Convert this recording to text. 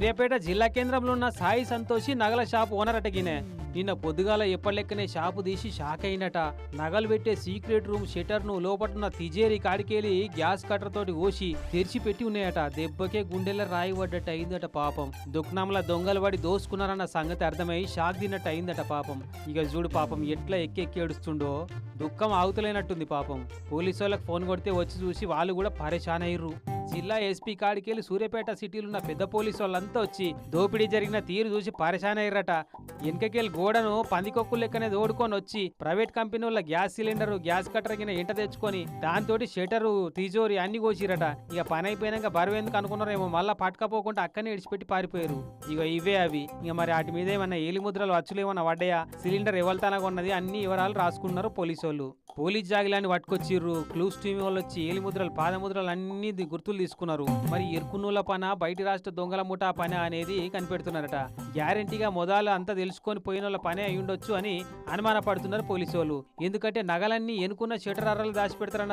సూర్యాపేట జిల్లా కేంద్రంలో ఉన్న సాయి సంతోషి నగల షాప్ ఓనర్ అటగినే నిన్న పొద్దుగాల ఎప్పటిలెక్కనే షాపు తీసి షాక్ అయినట. నగలు పెట్టే సీక్రెట్ రూమ్ షెటర్ను లోపటున్న తిజేరి కాడికెళ్ళి గ్యాస్ కట్టర్ తోటి ఓసి తెరిచి పెట్టి ఉన్నాయట. దెబ్బకే గుండెల రాయి పడ్డట్టు అయిందట పాపం. దుఃఖనంలా దొంగలు పడి దోసుకున్నారన్న సంగతి అర్థమై షాక్ తిన్నట్టు అయిందట పాపం. ఇక చూడు పాపం ఎట్లా ఎక్కెక్కి ఏడుస్తుండో. దుఃఖం ఆగుతలేనట్టుంది పాపం. పోలీసు వాళ్ళకి ఫోన్ కొడితే వచ్చి చూసి వాళ్ళు కూడా పరేషాన్ అయ్యారు జిల్లా ఎస్పీ కాడికెళ్ళి సూర్యాపేట సిటీలో ఉన్న పెద్ద పోలీసు వాళ్ళంతా వచ్చి దోపిడీ జరిగిన తీరు చూసి పరేషాన్ అయ్యారట వెనకకెళ్ళి గోడను పందికొక్కులు లెక్కనే దోడుకొని వచ్చి ప్రైవేట్ కంపెనీ వాళ్ళ గ్యాస్ సిలిండర్ గ్యాస్ కట్టర్ గిన ఎంట తెచ్చుకొని దాంతో షటరు తిజోరి అన్ని కోసిరట. ఇక పని అయిపోయినాక బరువెందుకు అనుకున్నారేమో మళ్ళా పట్టుకపోకుండా అక్కనే ఇడిచిపెట్టి పారిపోయారు. ఇక ఇవే అవి. ఇక మరి వాటి మీద ఏమన్నా ఏలిముద్రలు వచ్చులేమన్నా అచ్చులు పడ్డాయా? సిలిండర్ ఎవరితనగా ఉన్నది అన్ని వివరాలు రాసుకున్నారు పోలీసు వాళ్ళు పోలీస్ జాగిలాన్ని పట్టుకొచ్చిర్రు. క్లూస్ టీమ్ వాళ్ళు వచ్చి ఏలిముద్రలు పాదముద్రలు అన్ని గుర్తులు తీసుకున్నారు. మరి ఎరుకున్నూల పన బయటి రాష్ట్ర దొంగల ముఠా పని అనేది కనిపెడుతున్నారట. గ్యారంటీగా మొదలు అంతా తెలుసుకొని పోయిన వాళ్ళ పనే అయి ఉండొచ్చు అని అనుమానపడుతున్నారు పోలీసు వాళ్ళు ఎందుకంటే నగలన్నీ ఎనుకున్న షటరర్రలు దాచిపెడతారన్న